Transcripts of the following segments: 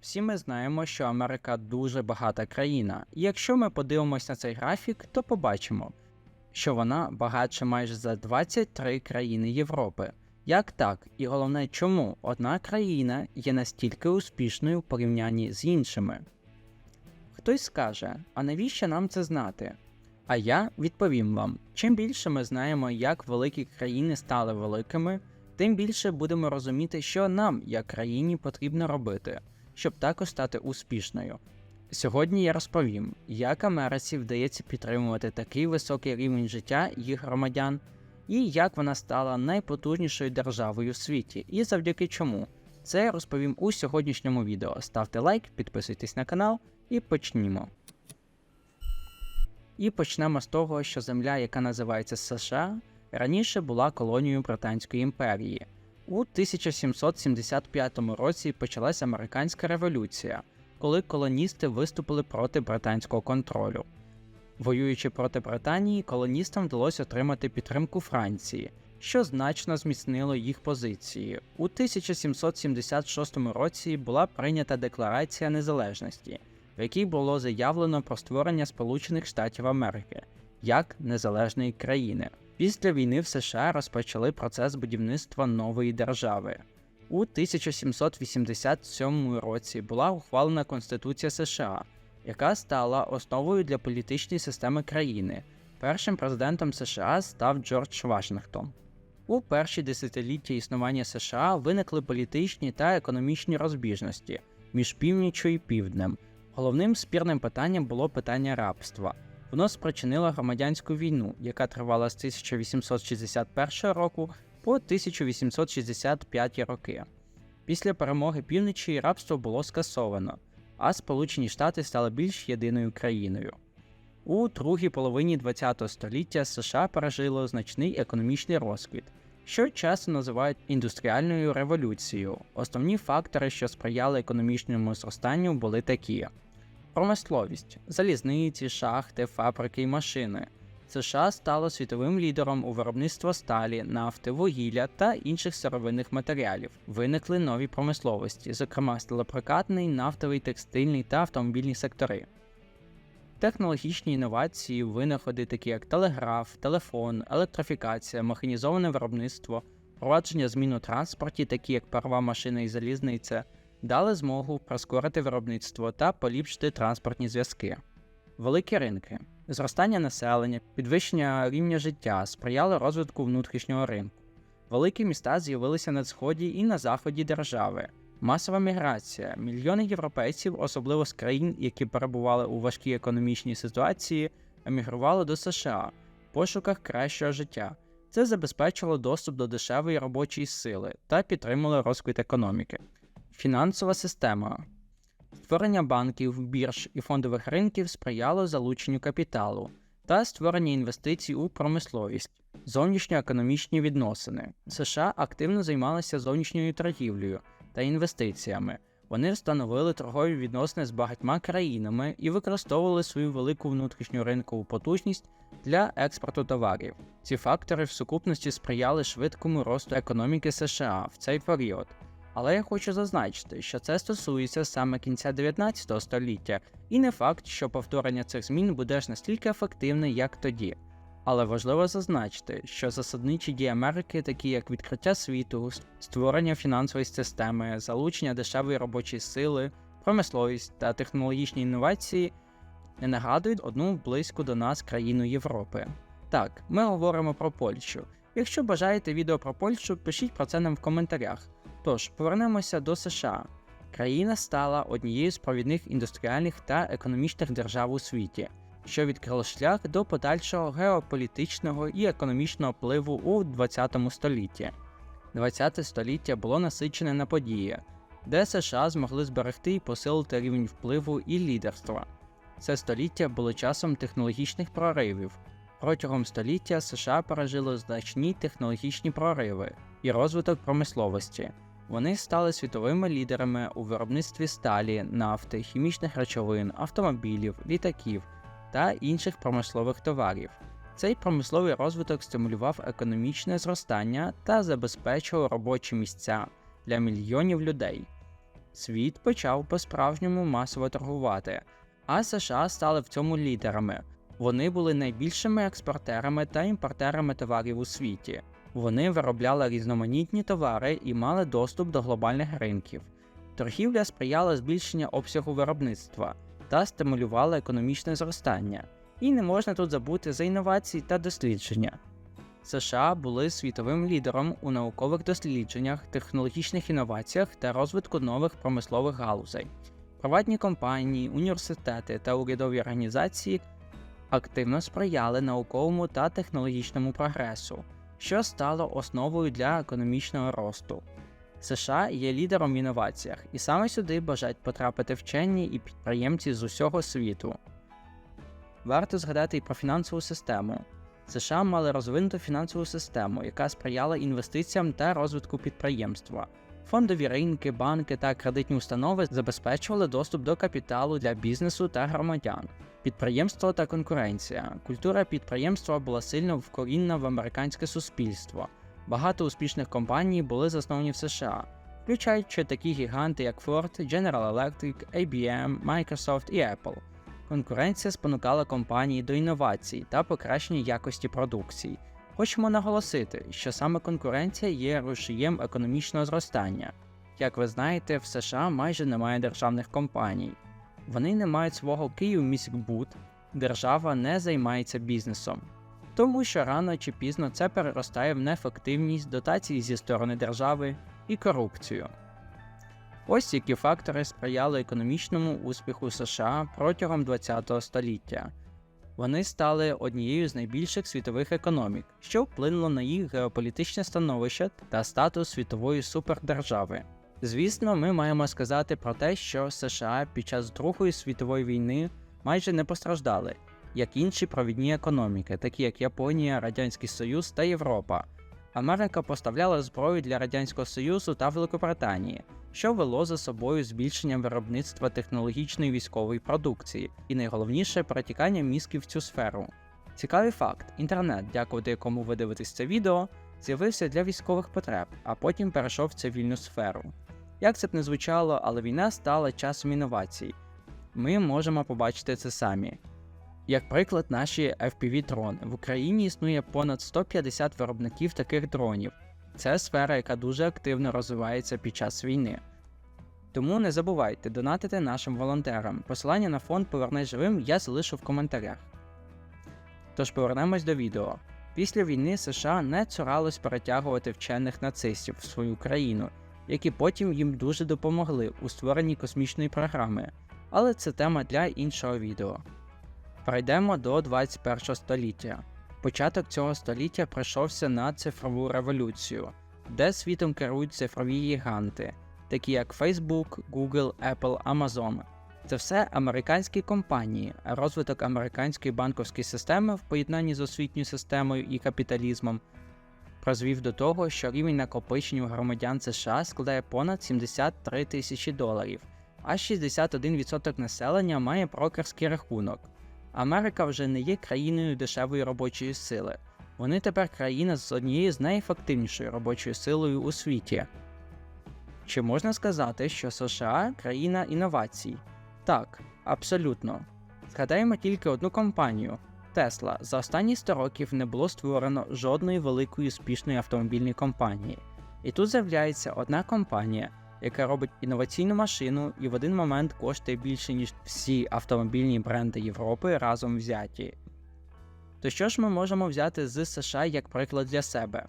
Всі ми знаємо, що Америка дуже багата країна, і якщо ми подивимося на цей графік, то побачимо, що вона багатша майже за 23 країни Європи. Як так? І головне, чому одна країна є настільки успішною в порівнянні з іншими? Хтось скаже, а навіщо нам це знати? А я відповім вам: чим більше ми знаємо, як великі країни стали великими, тим більше будемо розуміти, що нам, як країні, потрібно робити, щоб також стати успішною. Сьогодні я розповім, як Америці вдається підтримувати такий високий рівень життя їх громадян, і як вона стала найпотужнішою державою в світі, і завдяки чому. Це я розповім у сьогоднішньому відео. Ставте лайк, підписуйтесь на канал і почнімо. І почнемо з того, що земля, яка називається США, раніше була колонією Британської імперії. У 1775 році почалася американська революція, коли колоністи виступили проти британського контролю. Воюючи проти Британії, колоністам вдалося отримати підтримку Франції, що значно зміцнило їх позиції. У 1776 році була прийнята Декларація Незалежності, в якій було заявлено про створення Сполучених Штатів Америки як незалежної країни. Після війни в США розпочали процес будівництва нової держави. У 1787 році була ухвалена Конституція США, яка стала основою для політичної системи країни. Першим президентом США став Джордж Вашингтон. У перші десятиліття існування США виникли політичні та економічні розбіжності між північчю і півднем. Головним спірним питанням було питання рабства. Воно спричинило громадянську війну, яка тривала з 1861 року по 1865 роки. Після перемоги півночі рабство було скасовано, а Сполучені Штати стали більш єдиною країною. У другій половині ХХ століття США пережило значний економічний розквіт, що часто називають індустріальною революцією. Основні фактори, що сприяли економічному зростанню, були такі: промисловість, залізниці, шахти, фабрики і машини. США стало світовим лідером у виробництво сталі, нафти, вугілля та інших сировинних матеріалів. Виникли нові промисловості, зокрема стелепрокатний, нафтовий, текстильний та автомобільні сектори. Технологічні інновації, винаходи, такі як телеграф, телефон, електрифікація, механізоване виробництво, впровадження змін у транспорті, такі як парова машина і залізниця, дали змогу прискорити виробництво та поліпшити транспортні зв'язки. Великі ринки, зростання населення, підвищення рівня життя сприяли розвитку внутрішнього ринку. Великі міста з'явилися на сході і на заході держави. Масова міграція. Мільйони європейців, особливо з країн, які перебували у важкій економічній ситуації, емігрували до США в пошуках кращого життя. Це забезпечило доступ до дешевої робочої сили та підтримало розквіт економіки. Фінансова система. Створення банків, бірж і фондових ринків сприяло залученню капіталу та створення інвестицій у промисловість, зовнішньоекономічні відносини. США активно займалися зовнішньою торгівлею та інвестиціями. Вони встановили торгові відносини з багатьма країнами і використовували свою велику внутрішню ринкову потужність для експорту товарів. Ці фактори в сукупності сприяли швидкому росту економіки США в цей період. Але я хочу зазначити, що це стосується саме кінця 19 століття, і не факт, що повторення цих змін буде ж настільки ефективне, як тоді. Але важливо зазначити, що засадничі дії Америки, такі як відкриття світу, створення фінансової системи, залучення дешевої робочої сили, промисловість та технологічні інновації, не нагадують одну близьку до нас країну Європи. Так, ми говоримо про Польщу. Якщо бажаєте відео про Польщу, пишіть про це нам в коментарях. Тож повернемося до США. Країна стала однією з провідних індустріальних та економічних держав у світі, що відкрило шлях до подальшого геополітичного і економічного впливу у 20 столітті. 20 століття було насичене на події, де США змогли зберегти і посилити рівень впливу і лідерства. Це століття було часом технологічних проривів. Протягом століття США пережило значні технологічні прориви і розвиток промисловості. Вони стали світовими лідерами у виробництві сталі, нафти, хімічних речовин, автомобілів, літаків та інших промислових товарів. Цей промисловий розвиток стимулював економічне зростання та забезпечував робочі місця для мільйонів людей. світ почав по-справжньому масово торгувати, а США стали в цьому лідерами. Вони були найбільшими експортерами та імпортерами товарів у світі. Вони виробляли різноманітні товари і мали доступ до глобальних ринків. Торгівля сприяла збільшенню обсягу виробництва та стимулювала економічне зростання. І не можна тут забути за інновації та дослідження. США були світовим лідером у наукових дослідженнях, технологічних інноваціях та розвитку нових промислових галузей. Приватні компанії, університети та урядові організації активно сприяли науковому та технологічному прогресу, що стало основою для економічного росту. США є лідером в інноваціях, і саме сюди бажають потрапити вчені і підприємці з усього світу. Варто згадати і про фінансову систему. США мали розвинуту фінансову систему, яка сприяла інвестиціям та розвитку підприємства. Фондові ринки, банки та кредитні установи забезпечували доступ до капіталу для бізнесу та громадян. Підприємство та конкуренція. Культура підприємства була сильно вкорінна в американське суспільство. Багато успішних компаній були засновані в США, включаючи такі гіганти, як Ford, General Electric, IBM, Microsoft і Apple. Конкуренція спонукала компанії до інновацій та покращення якості продукції. Хочемо наголосити, що саме конкуренція є рушієм економічного зростання. Як ви знаєте, в США майже немає державних компаній. Вони не мають свого Київміськбуд, держава не займається бізнесом. Тому що рано чи пізно це переростає в неефективність дотацій зі сторони держави і корупцію. Ось які фактори сприяли економічному успіху США протягом ХХ століття. Вони стали однією з найбільших світових економік, що вплинуло на їх геополітичне становище та статус світової супердержави. Звісно, ми маємо сказати про те, що США під час Другої світової війни майже не постраждали, як інші провідні економіки, такі як Японія, Радянський Союз та Європа. Америка поставляла зброю для Радянського Союзу та Великобританії, що вело за собою збільшення виробництва технологічної військової продукції і найголовніше перетікання мізків в цю сферу. Цікавий факт: інтернет, дякувати якому ви дивитесь це відео, з'явився для військових потреб, а потім перейшов в цивільну сферу. Як це б не звучало, але війна стала часом інновацій. Ми можемо побачити це самі. Як приклад, наші FPV-дрони. В Україні існує понад 150 виробників таких дронів. Це сфера, яка дуже активно розвивається під час війни. Тому не забувайте донатити нашим волонтерам. Посилання на фонд Повернись живим я залишу в коментарях. Тож повернемось до відео. Після війни США не цуралось перетягувати вчених нацистів в свою країну, які потім їм дуже допомогли у створенні космічної програми, але це тема для іншого відео. Перейдемо до 21 століття. Початок цього століття прийшовся на цифрову революцію, де світом керують цифрові гіганти, такі як Facebook, Google, Apple, Amazon. Це все американські компанії, розвиток американської банковської системи в поєднанні з освітньою системою і капіталізмом призвів до того, що рівень накопичень у громадян США складає понад 73 тисячі доларів, а 61% населення має брокерський рахунок. Америка вже не є країною дешевої робочої сили. Вони тепер країна з однією з найефективнішою робочою силою у світі. Чи можна сказати, що США країна інновацій? Так, абсолютно. Згадаємо тільки одну компанію Tesla. За останні 100 років не було створено жодної великої успішної автомобільної компанії. І тут з'являється одна компанія, яка робить інноваційну машину і в один момент коштує більше, ніж всі автомобільні бренди Європи разом взяті. То що ж ми можемо взяти з США як приклад для себе?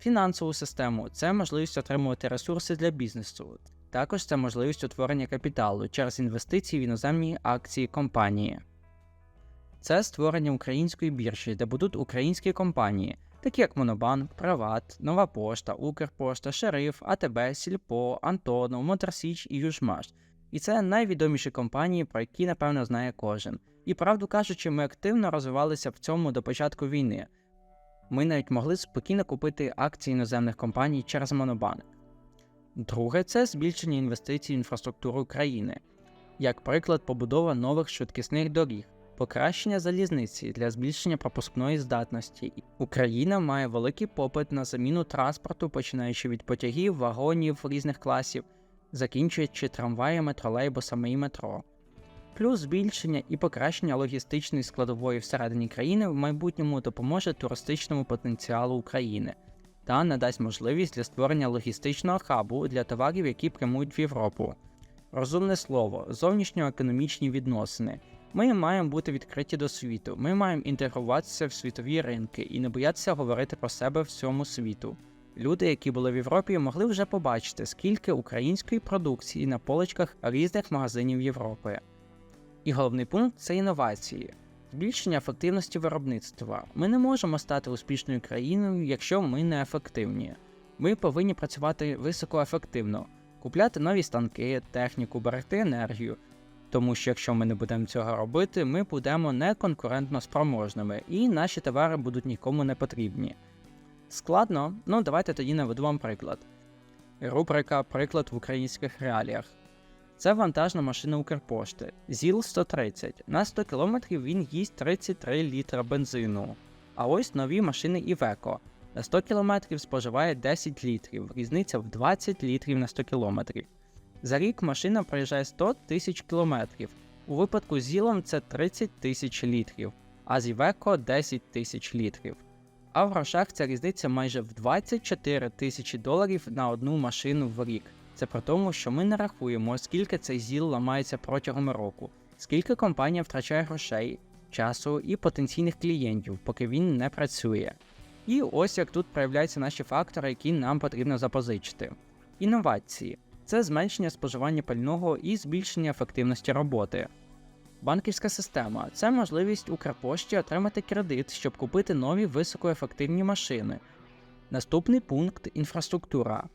Фінансову систему це можливість отримувати ресурси для бізнесу, також це можливість утворення капіталу через інвестиції в іноземні акції компанії. Це створення української біржі, де будуть українські компанії, такі як Монобанк, Приват, Нова Пошта, Укрпошта, Шериф, АТБ, Сільпо, Антонов, Моторсіч і Южмаш. І це найвідоміші компанії, про які напевно знає кожен. І правду кажучи, ми активно розвивалися в цьому до початку війни. Ми навіть могли спокійно купити акції іноземних компаній через Монобанк. Друге, це збільшення інвестицій в інфраструктуру країни, як приклад, побудова нових швидкісних доріг, покращення залізниці для збільшення пропускної здатності. Україна має великий попит на заміну транспорту, починаючи від потягів, вагонів різних класів закінчуючи трамваями, тролейбусами і метро. Плюс збільшення і покращення логістичної складової всередині країни в майбутньому допоможе туристичному потенціалу України та надасть можливість для створення логістичного хабу для товарів, які прямують в Європу. Розумне слово, зовнішньоекономічні відносини. Ми маємо бути відкриті до світу, ми маємо інтегруватися в світові ринки і не боятися говорити про себе всьому світу. Люди, які були в Європі, могли вже побачити, скільки української продукції на поличках різних магазинів Європи. І головний пункт це інновації, збільшення ефективності виробництва. Ми не можемо стати успішною країною, якщо ми не ефективні. Ми повинні працювати високоефективно, купляти нові станки, техніку, берегти енергію. Тому що якщо ми не будемо цього робити, ми будемо неконкурентно спроможними і наші товари будуть нікому не потрібні. Складно? Ну давайте тоді наведу вам приклад. Рубрика Приклад в українських реаліях. Це вантажна машина Укрпошти ЗІЛ-130. На 100 км він їсть 33 літра бензину. А ось нові машини Iveco. На 100 км споживає 10 літрів, різниця в 20 літрів на 100 км. За рік машина проїжджає 100 тисяч кілометрів. У випадку з ЗІЛом це 30 тисяч літрів, а з Iveco 10 тисяч літрів. А в грошах ця різниця майже в 24 тисячі доларів на одну машину в рік. Це про тому, що ми не рахуємо, скільки цей ЗІЛ ламається протягом року, скільки компанія втрачає грошей, часу і потенційних клієнтів, поки він не працює. І ось як тут проявляються наші фактори, які нам потрібно запозичити. Інновації це зменшення споживання пального і збільшення ефективності роботи. Банківська система це можливість Укрпошті отримати кредит, щоб купити нові високоефективні машини. Наступний пункт інфраструктура.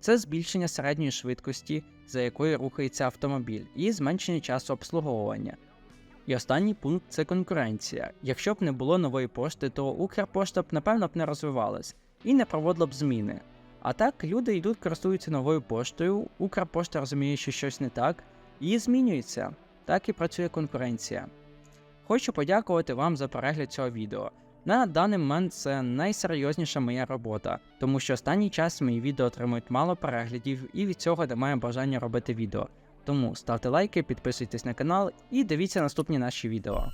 Це збільшення середньої швидкості, за якою рухається автомобіль, і зменшення часу обслуговування. І останній пункт це конкуренція. Якщо б не було нової пошти, то Укрпошта б напевно б не розвивалась і не проводила б зміни. А так люди йдуть користуються новою поштою, Укрпошта розуміє, що щось не так, і змінюється. Так і працює конкуренція. Хочу подякувати вам за перегляд цього відео. На даний момент це найсерйозніша моя робота, тому що останній час мої відео отримують мало переглядів і від цього немає бажання робити відео. Тому ставте лайки, підписуйтесь на канал і дивіться наступні наші відео.